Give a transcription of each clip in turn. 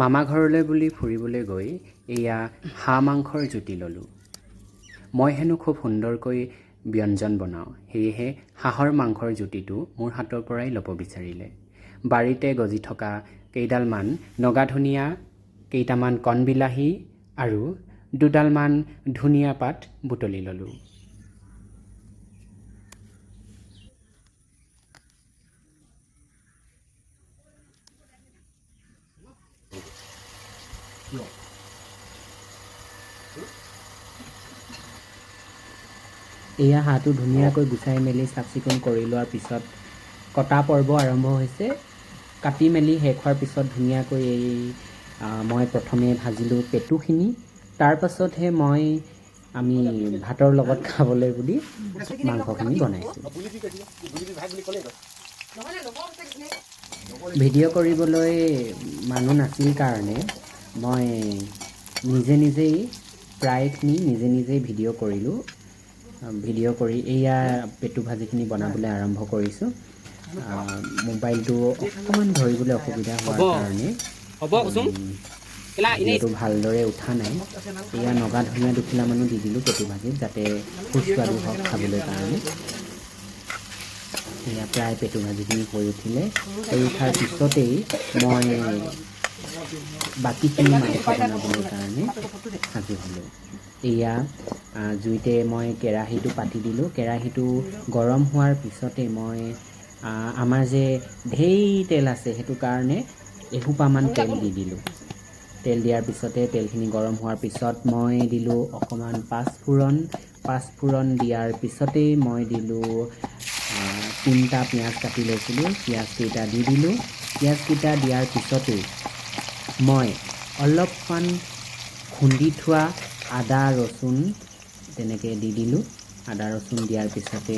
মামা ঘৰলৈ বুলি ফুৰিবলৈ গৈ এয়া হাঁহ মাংসৰ জুতি ল'লোঁ। মই হেনো খুব সুন্দৰকৈ ব্যঞ্জন বনাওঁ। সেয়েহে হাঁহৰ মাংসৰ জুতিটো মোৰ হাতৰ পৰাই ল'ব বিচাৰিলে। বাৰীতে গজি থকা কেইডালমান নগা ধনীয়া কেইটামান কণবিলাহী আৰু দুডালমান ধনীয়া পাত বুটলি ল'লোঁ। এয়া হাঁহটো ধুনীয়াকৈ গুচাই মেলি চাফ চিকুণ কৰি লোৱাৰ পিছত কটা পৰ্ব আৰম্ভ হৈছে। কাটি মেলি শেষ হোৱাৰ পিছত ধুনীয়াকৈ এই মই প্ৰথমে ভাজিলোঁ পেটুখিনি। তাৰ পাছতহে মই আমি ভাতৰ লগত খাবলৈ বুলি মাংসখিনি বনাইছোঁ। ভিডিঅ' কৰিবলৈ মানুহ নাছিল কাৰণে মই নিজে নিজেই প্ৰায়খিনি নিজে নিজেই ভিডিঅ' কৰিলোঁ। ভিডিঅ' কৰি এয়া পেটু ভাজিখিনি বনাবলৈ আৰম্ভ কৰিছোঁ। মোবাইলটো অকণমান ধৰিবলৈ অসুবিধা হোৱাৰ কাৰণে। ভিডিঅ'টো ভালদৰে উঠা নাই। এয়া নগা ধনীয়া দুখিলামানো দি দিলোঁ পেটু ভাজিত যাতে সুস্বাদু হওক খাবলৈ কাৰণে। এয়া প্ৰায় পেটু ভাজিখিনি হৈ উঠিলে। হৈ উঠাৰ পিছতেই মই বাকীখিনি মাংস বনাবলৈ কাৰণে সাজু হ'লোঁ। এয়া জুইতে মই কেৰাহীটো পাতি দিলোঁ। কেৰাহীটো গৰম হোৱাৰ পিছতে মই আমাৰ যে ঢেৰ তেল আছে সেইটো কাৰণে এসোপামান তেল দি দিলোঁ। তেল দিয়াৰ পিছতে তেলখিনি গৰম হোৱাৰ পিছত মই দিলোঁ অকণমান পাঁচফোৰণ। পাঁচফোৰণ দিয়াৰ পিছতেই মই দিলোঁ তিনিটা পিঁয়াজ কাটি লৈছিলোঁ। পিঁয়াজকেইটা দি দিলোঁ। পিঁয়াজকেইটা দিয়াৰ পিছতেই মই অলপমান খুন্দি থোৱা আদা ৰচুন তেনেকৈ দি দিলোঁ। আদা ৰচুন দিয়াৰ পিছতে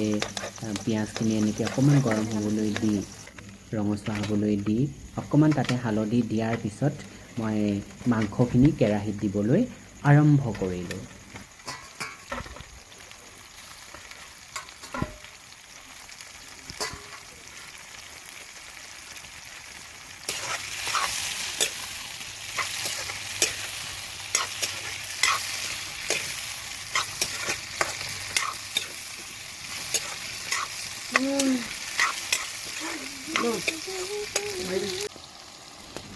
পিঁয়াজখিনি এনেকৈ অকণমান গৰম হ'বলৈ দি ৰঙচুৱা হ'বলৈ দি অকণমান তাতে হালধি দিয়াৰ পিছত মই মাংসখিনি কেৰাহীত দিবলৈ আৰম্ভ কৰিলোঁ।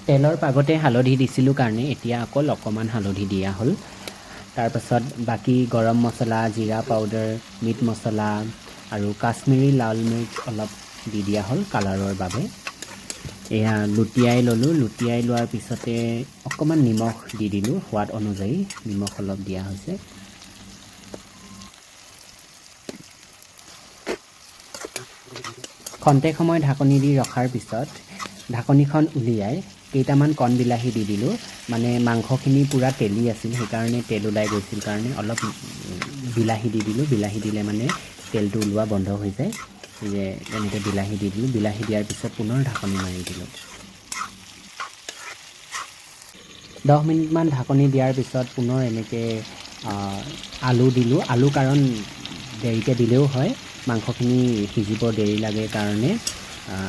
তেলৰ পাগতে হালধি দিছিলোঁ কাৰণে এতিয়া অকল অকণমান হালধি দিয়া হ'ল। তাৰপাছত বাকী গৰম মছলা জিৰা পাউডাৰ মিট মছলা আৰু কাশ্মীৰী লাল মিৰ্চ অলপ দি দিয়া হ'ল কালাৰৰ বাবে। এয়া লুটিয়াই ল'লোঁ। লুটিয়াই লোৱাৰ পিছতে অকণমান নিমখ দি দিলোঁ। সোৱাদ অনুযায়ী নিমখ অলপ দিয়া হৈছে। খন্তেক সময় ঢাকনি দি ৰখাৰ পিছত ঢাকনিখন উলিয়াই কেইটামান কণ বিলাহী দি দিলোঁ। মানে মাংসখিনি পূৰা তেলি আছিল সেইকাৰণে তেল ওলাই গৈছিল কাৰণে অলপ বিলাহী দি দিলোঁ। বিলাহী দিলে মানে তেলটো ওলোৱা বন্ধ হৈ যায়। যে এনেকৈ বিলাহী দি দিলোঁ। বিলাহী দিয়াৰ পিছত পুনৰ ঢাকনি মাৰি দিলোঁ। দহ মিনিটমান ঢাকনি দিয়াৰ পিছত পুনৰ এনেকৈ আলু দিলোঁ। আলু কাৰণ দেৰিকৈ দিলেও হয়। মাংসখিনি সিজিব দেৰি লাগে কাৰণে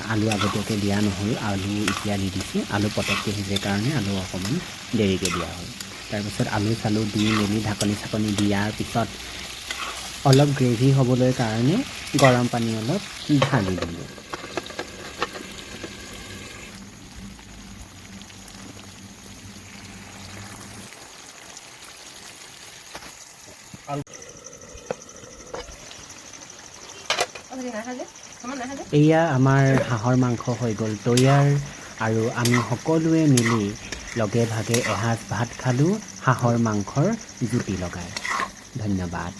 আলু আগতীয়াকৈ দিয়া নহ'ল। আলু এতিয়া দি দিছোঁ। আলু পটককৈ সিজে কাৰণে আলু অকণমান দেৰিকৈ দিয়া হ'ল। তাৰপিছত আলু চালু দি মেলি ঢাকনি চাকনি দিয়াৰ পিছত অলপ গ্ৰেভি হ'বলৈ কাৰণে গৰম পানী অলপ ঢালি দিলোঁ। এয়া আমাৰ হাঁহৰ মাংস হৈ গ'ল তৈয়াৰ আৰু আমি সকলোৱে মিলি লগে ভাগে এসাঁজ ভাত খালোঁ হাঁহৰ মাংসৰ জুতি লগাই। ধন্যবাদ।